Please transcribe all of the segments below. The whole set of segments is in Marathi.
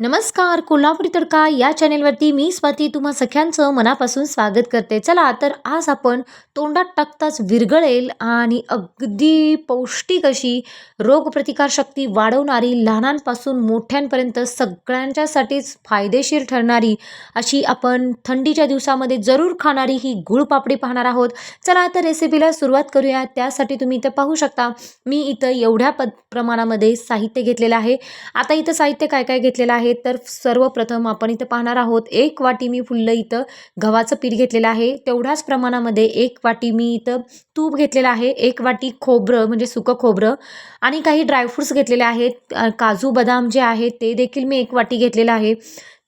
नमस्कार कोल्हापुरी तडका या चॅनेलवरती मी स्वाती तुम्हा सख्यांचं मनापासून स्वागत करते. चला तर आज आपण तोंडात टाकताच विरघळेल आणि अगदी पौष्टिक अशी रोगप्रतिकारशक्ती वाढवणारी लहानांपासून मोठ्यांपर्यंत सगळ्यांच्यासाठीच फायदेशीर ठरणारी अशी आपण थंडीच्या दिवसामध्ये जरूर खाणारी ही गुळपापडी पाहणार आहोत. चला तर रेसिपीला सुरुवात करूया. त्यासाठी तुम्ही इथं पाहू शकता मी इथं एवढ्या पद प्रमाणामध्ये साहित्य घेतलेलं आहे. आता इथं साहित्य काय काय घेतलेलं आहे? तर सर्वप्रथम आपण इथं पाहणार आहोत एक वाटी मी फुल्लं इथं गव्हाचं पीठ घेतलेलं आहे. तेवढ्याच प्रमाणामध्ये एक वाटी मी इथं तूप घेतलेलं आहे एक वाटी खोबरं म्हणजे सुकं खोबरं आणि काही ड्रायफ्रूट्स घेतलेले आहेत. काजू बदाम जे आहेत ते देखील मी एक वाटी घेतलेलं आहे.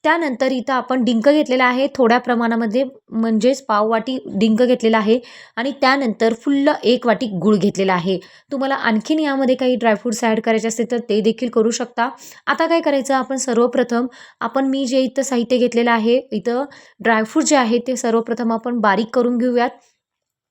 त्यानंतर इथं आपण डिंक घेतलेला आहे. थोड्या प्रमाणामध्ये म्हणजेच पाव वाटी डिंक घेतलेला आहे आणि त्यानंतर फुल्ल एक वाटी गूळ घेतलेला आहे. तुम्हाला आणखीन यामध्ये काही ड्रायफ्रूट्स ॲड करायचे असतील तर ते देखील करू शकता. आता काय करायचं? आपण सर्वप्रथम आपण मी जे इथं साहित्य घेतलेलं आहे इथं ड्रायफ्रूट जे आहे ते सर्वप्रथम आपण बारीक करून घेऊयात.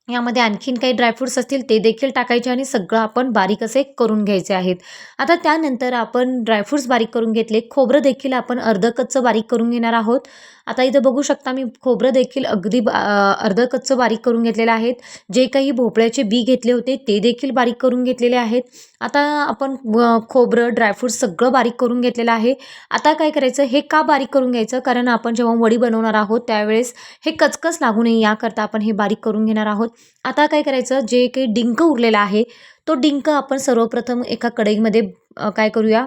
यामध्ये आणखीन काही ड्रायफ्रूट्स असतील ते देखील टाकायचे आणि सगळं आपण बारीक असे करून घ्यायचे आहेत. आता त्यानंतर आपण ड्रायफ्रूट्स बारीक करून घेतले. खोबरं देखील आपण अर्ध कच्चं बारीक करून घेणार आहोत. आता इथं बघू शकता मी खोबरं देखील अगदी बा अर्ध कच्चं बारीक करून घेतलेलं आहेत. जे काही भोपळ्याचे बी घेतले होते ते देखील बारीक करून घेतलेले आहेत. आता आपण खोबरं ड्रायफ्रूट सगळं बारीक करून घेतलेलं आहे. आता काय करायचं हे का बारीक करून घ्यायचं? कारण आपण जेव्हा वडी बनवणार आहोत त्यावेळेस हे कचकच लागू नये. याकरता आपण हे बारीक करून घेणार आहोत. आता काय करायचं जे काही डिंक उरलेला आहे तो डिंक आपण सर्वप्रथम एका कढईमध्ये काय करूया?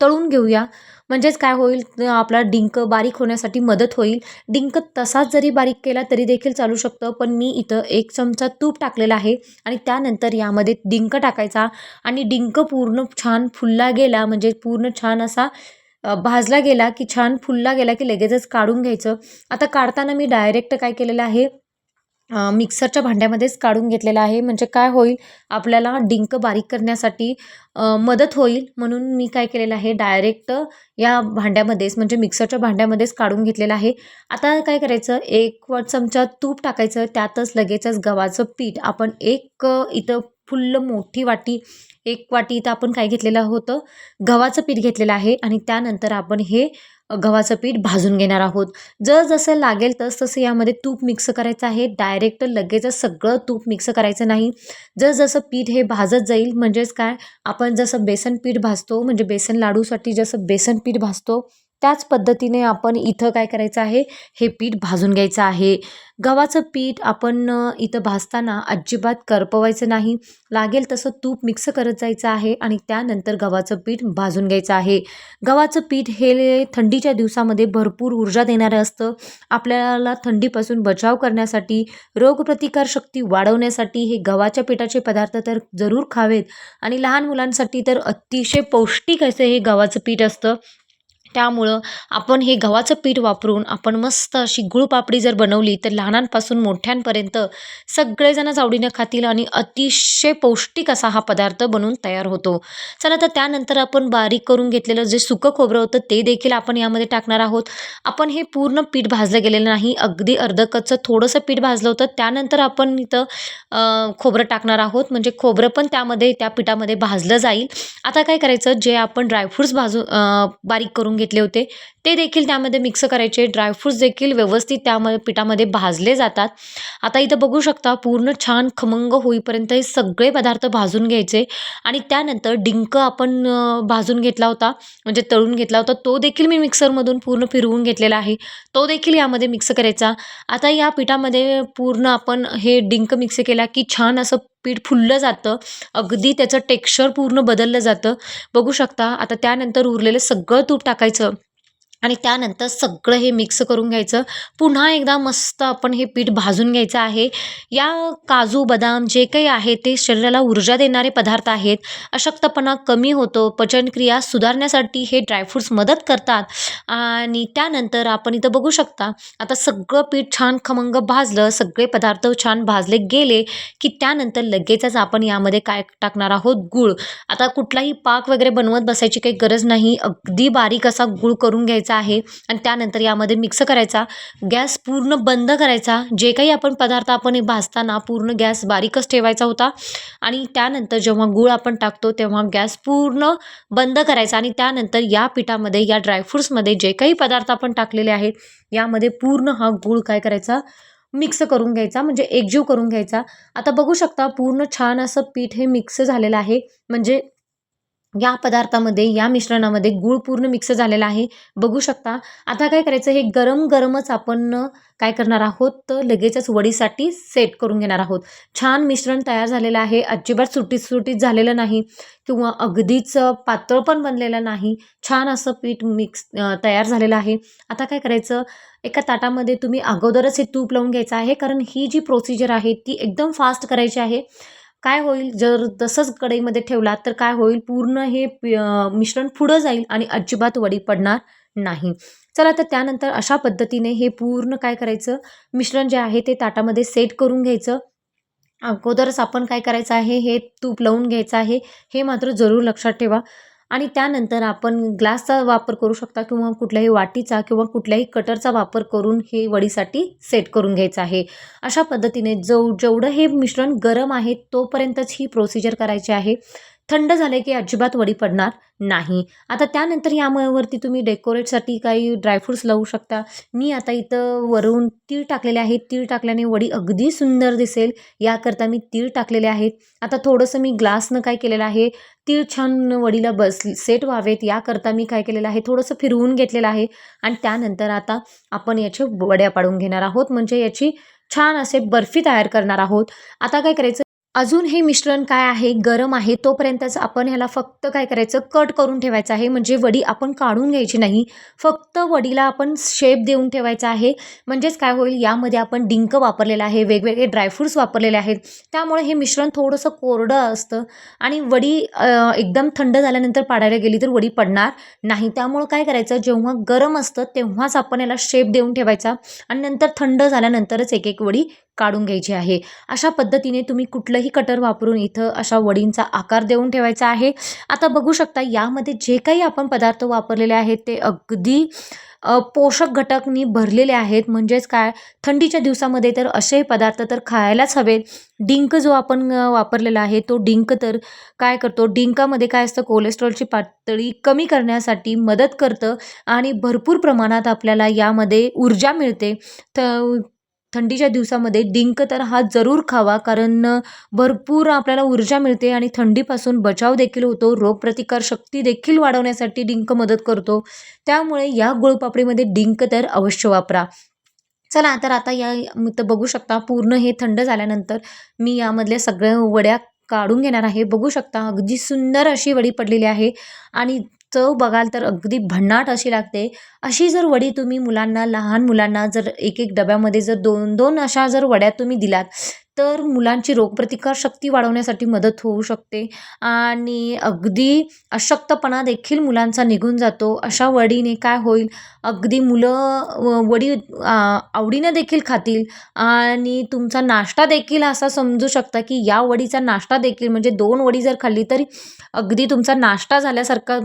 तळून घेऊया. म्हणजेच काय होईल आपला डिंक बारीक होण्यासाठी मदत होईल. डिंक तसाच जरी बारीक केला तरी देखील चालू शकतं पण मी इथं एक चमचा तूप टाकलेला आहे आणि त्यानंतर यामध्ये डिंक टाकायचा आणि डिंक पूर्ण छान फुलला गेला म्हणजे पूर्ण छान असा भाजला गेला की छान फुलला गेला की लगेचच काढून घ्यायचं. आता काढताना मी डायरेक्ट काय केलेलं आहे मिक्सरच्या भांड्यामध्येच काढून घेतलेलं आहे. म्हणजे काय होईल? आपल्याला डिंक बारीक करण्यासाठी मदत होईल. म्हणून मी काय केलेलं आहे? डायरेक्ट या भांड्यामध्येच म्हणजे मिक्सरच्या भांड्यामध्येच काढून घेतलेलं आहे. आता काय करायचं? एक व चमचा तूप टाकायचं. त्यातच लगेचच गव्हाचं पीठ. आपण एक इथं फुल्ल मोठी वाटी एक वाटी इथं आपण काय घेतलेलं होतं? गव्हाचं पीठ घेतलेलं आहे. आणि त्यानंतर आपण हे गव्हाचं पीठ भाजून घेणार आहोत. जर जसं लागेल तस तसं यामध्ये तूप मिक्स करायचं आहे. डायरेक्ट लगेचच सगळं तूप मिक्स करायचं नाही. जर जसं पीठ हे भाजत जाईल म्हणजेच काय? आपण जसं बेसन पीठ भाजतो म्हणजे बेसन लाडूसाठी जसं बेसन पीठ भाजतो त्याच पद्धतीने आपण इथं काय करायचं आहे? हे पीठ भाजून घ्यायचं आहे. गव्हाचं पीठ आपण इथं भाजताना अजिबात करपवायचं नाही. लागेल तसं तूप मिक्स करत जायचं आहे आणि त्यानंतर गव्हाचं पीठ भाजून घ्यायचं आहे. गव्हाचं पीठ हे थंडीच्या दिवसामध्ये भरपूर ऊर्जा देणारं असतं. आपल्याला थंडीपासून बचाव करण्यासाठी रोगप्रतिकारशक्ती वाढवण्यासाठी हे गव्हाच्या पिठाचे पदार्थ तर जरूर खावेत. आणि लहान मुलांसाठी तर अतिशय पौष्टिक असे हे गव्हाचं पीठ असतं. त्यामुळं आपण हे गव्हाचं पीठ वापरून आपण मस्त अशी गुळपापडी जर बनवली तर लहानांपासून मोठ्यांपर्यंत सगळेजणच आवडीनं खातील आणि अतिशय पौष्टिक असा हा पदार्थ बनून तयार होतो. चला तर त्यानंतर आपण बारीक करून घेतलेलं जे सुकं खोबरं होतं ते देखील आपण यामध्ये टाकणार आहोत. आपण हे पूर्ण पीठ भाजलं गेलेलं नाही अगदी अर्ध कच्चं थोडंसं पीठ भाजलं होतं. त्यानंतर आपण इथं खोबरं टाकणार आहोत. म्हणजे खोबरं पण त्यामध्ये त्या पिठामध्ये भाजलं जाईल. आता काय करायचं? जे आपण ड्रायफ्रूट्स भाजू बारीक करून घेतले होते. ते देखील त्यामध्ये मिक्स करायचे. ड्रायफ्रूट्स देखील व्यवस्थित त्यामध्ये पिठामध्ये भाजले जातात. आता इथं बघू शकता पूर्ण छान खमंग होईपर्यंत हे सगळे पदार्थ भाजून घ्यायचे. आणि त्यानंतर डिंक आपण भाजून घेतला होता म्हणजे तळून घेतला होता तो देखील मी मिक्सरमधून पूर्ण फिरवून घेतलेला आहे. तो देखील यामध्ये मिक्स करायचा. आता या पिठामध्ये पूर्ण आपण हे डिंक मिक्स केला की छान असं पीठ फुललं जातं. अगदी त्याचं टेक्स्चर पूर्ण बदललं जातं. बघू शकता आता त्यानंतर उरलेलं सगळं तूप टाकायचं. आणि त्यानंतर सगळं हे मिक्स करून घ्यायचं. पुन्हा एकदा मस्त आपण हे पीठ भाजून घ्यायचं आहे. या काजू बदाम जे काही आहे ते शरीराला ऊर्जा देणारे पदार्थ आहेत. अशक्तपणा कमी होतो. पचनक्रिया सुधारण्यासाठी हे ड्रायफ्रूट्स मदत करतात. आणि त्यानंतर आपण इथं बघू शकता आता सगळं पीठ छान खमंग भाजलं सगळे पदार्थ छान भाजले गेले की त्यानंतर लगेचच आपण यामध्ये काय टाकणार आहोत? गूळ. आता कुठलाही पाक वगैरे बनवत बसायची काही गरज नाही. अगदी बारीक असा गूळ करून घ्यायचा घ्यायचा आहे आणि त्यानंतर यामध्ये मिक्स करायचा. गॅस पूर्ण बंद करायचा. जे काही आपण पदार्थ आपण हे भाजताना पूर्ण गॅस बारीकच ठेवायचा होता. आणि त्यानंतर जेव्हा गूळ आपण टाकतो तेव्हा गॅस पूर्ण बंद करायचा आणि त्यानंतर या पिठामध्ये या ड्रायफ्रूट्समध्ये जे काही पदार्थ आपण टाकलेले आहेत यामध्ये पूर्ण हा गूळ काय करायचा? मिक्स करून घ्यायचा. म्हणजे एकजीव करून घ्यायचा. आता बघू शकता पूर्ण छान असं पीठ हे मिक्स झालेलं आहे. म्हणजे या पदार्थामध्ये या मिश्रणामध्ये गूळ पूर्ण मिक्स झालेला आहे. बघू शकता आता काय करायचं हे गरम गरमच आपण काय करणार आहोत तर लगेचच वडीसाठी सेट करून घेणार आहोत. छान मिश्रण तयार झालेलं आहे. अजिबात सुटीत सुटीत झालेलं नाही किंवा अगदीच पातळ पण बनलेलं नाही. छान असं पीठ मिक्स तयार झालेलं आहे. आता काय करायचं एका ताटामध्ये तुम्ही अगोदरच हे तूप लावून घ्यायचं आहे. कारण ही जी प्रोसिजर आहे ती एकदम फास्ट करायची आहे. काय होईल? जर तसंच कढईमध्ये ठेवला तर काय होईल? पूर्ण हे मिश्रण पुढं जाईल आणि अजिबात वडी पडणार नाही. चला तर त्यानंतर अशा पद्धतीने हे पूर्ण काय करायचं? मिश्रण जे आहे ते ताटामध्ये सेट करून घ्यायचं. अगोदरच आपण काय करायचं आहे? हे तूप लावून घ्यायचं आहे. हे मात्र जरूर लक्षात ठेवा. आणि त्यानंतर आपण ग्लासचा वापर करू शकता किंवा कुठल्याही वाटीचा किंवा कुठल्याही कटरचा वापर करून हे वडीसाठी सेट करून घ्यायचं आहे. अशा पद्धतीने जो जेवढं हे मिश्रण गरम आहे तोपर्यंतच ही प्रोसिजर करायची आहे. थंड झाले की अजिबात वडी पडणार नाही. आता त्यानंतर यामुळेवरती तुम्ही डेकोरेटसाठी काही ड्रायफ्रूट्स लावू शकता. मी आता इथं वरून तीळ टाकलेले आहेत. तीळ टाकल्याने वडी अगदी सुंदर दिसेल. याकरता मी तीळ टाकलेले आहेत. आता थोडंसं मी ग्लासनं काय केलेलं आहे? तीळ छान वडीला बस सेट व्हावेत. याकरता मी काय केलेलं आहे? थोडंसं फिरवून घेतलेलं आहे. आणि त्यानंतर आता आपण याच्या वड्या पाडून घेणार आहोत. म्हणजे याची छान असे बर्फी तयार करणार आहोत. आता काय करायचं? अजून हे मिश्रण काय आहे? गरम आहे. तोपर्यंतच आपण ह्याला फक्त काय करायचं? कट करून ठेवायचं आहे. म्हणजे वडी आपण काढून घ्यायची नाही. फक्त वडीला आपण शेप देऊन ठेवायचा आहे. म्हणजेच काय होईल? यामध्ये आपण डिंक वापरलेलं आहे. वेगवेगळे ड्रायफ्रूट्स वापरलेले आहेत. त्यामुळे हे मिश्रण थोडंसं कोरडं असतं आणि वडी एकदम थंड झाल्यानंतर पाडायला गेली तर वडी पडणार नाही. त्यामुळं काय करायचं? जेव्हा गरम असतं तेव्हाच आपण याला शेप देऊन ठेवायचा आणि नंतर थंड झाल्यानंतरच एक एक वडी काढून घ्यायची आहे. अशा पद्धतीने तुम्ही कुठलंही कटर वापरून इथं अशा वडींचा आकार देऊन ठेवायचा आहे. आता बघू शकता यामध्ये जे काही आपण पदार्थ वापरलेले आहेत ते अगदी पोषक घटकनी भरलेले आहेत. म्हणजेच काय? थंडीच्या दिवसामध्ये तर असे पदार्थ तर खायलाच हवेत. डिंक जो आपण वापरलेला आहे तो डिंक तर काय करतो? डिंकामध्ये काय असतं? कोलेस्ट्रॉलची पातळी कमी करण्यासाठी मदत करतं आणि भरपूर प्रमाणात आपल्याला यामध्ये ऊर्जा मिळते. तर थंडीच्या दिवसामध्ये डिंक तर हा जरूर खावा कारण भरपूर आपल्याला ऊर्जा मिळते आणि थंडीपासून बचाव देखील होतो. रोगप्रतिकार शक्ती देखील वाढवण्यासाठी डिंक मदत करतो. त्यामुळे या गुळपापडीमध्ये डिंक तर अवश्य वापरा. चला तर आता या तर बघू शकता पूर्ण हे थंड झाल्यानंतर मी यामधल्या सगळ्या वड्या काढून घेणार आहे. बघू शकता अगदी सुंदर अशी वडी पडलेली आहे. आणि चव बघाल तर अगदी भन्नाट अशी लागते. अशी जर वडी तुम्ही मुलांना लहान मुलांना जर एक एक डब्यामध्ये जर दोन दोन अशा जर वड्या तुम्ही दिलात तर मुलांची रोगप्रतिकार शक्ती वाढवण्यासाठी मदत होऊ शकते. आणि अगदी अशक्तपणा देखील मुलांचा निघून जातो. अशा वडीने काय होईल? अगदी मुलं वडी आवडीनं देखील खातील. आणि तुमचा नाश्ता देखील असा समजू शकता की या वडीचा नाश्ता देखील म्हणजे दोन वडी जर खाल्ली तरी अगदी तुमचा नाश्ता झाल्यासारखा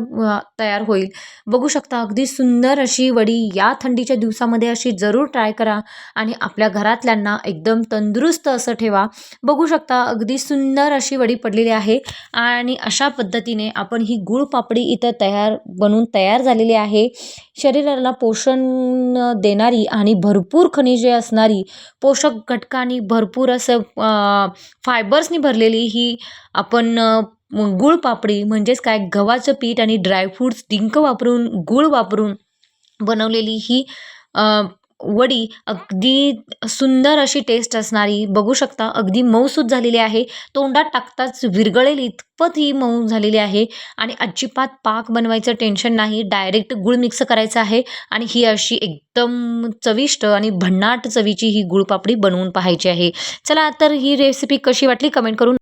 तयार होईल. बघू शकता अगदी सुंदर अशी वडी या थंडीच्या दिवसामध्ये अशी जरूर ट्राय करा. आणि आपल्या घरातल्यांना एकदम तंदुरुस्त असं ठेवा. बघू शकता अगदी सुंदर अशी वडी पडलेली आहे आणि अशा पद्धतीने आपण ही गुळ पापडी इथं तयार बनवून तयार झालेली आहे. शरीराला पोषण देणारी आणि भरपूर खनिजे असणारी पोषक घटकांनी भरपूर असं फायबर्सनी भरलेली ही आपण गुळ पापडी म्हणजेच काय गव्हाचं पीठ आणि ड्रायफ्रूट्स डिंक वापरून गूळ वापरून बनवलेली ही वडी अगदी सुंदर अशी टेस्ट असणारी बघू शकता अगदी मऊसूत झालेली आहे. तोंडात टाकताच विरगळेल इतपत ही मऊ झालेली आहे आणि अजिबात पाक बनवायचं टेन्शन नाही डायरेक्ट गुळ मिक्स करायचं आहे आणि ही अशी एकदम चविष्ट आणि भन्नाट चवीची ही गुळपापडी बनवून पाहायची आहे. चला तर ही रेसिपी कशी वाटली? कमेंट करून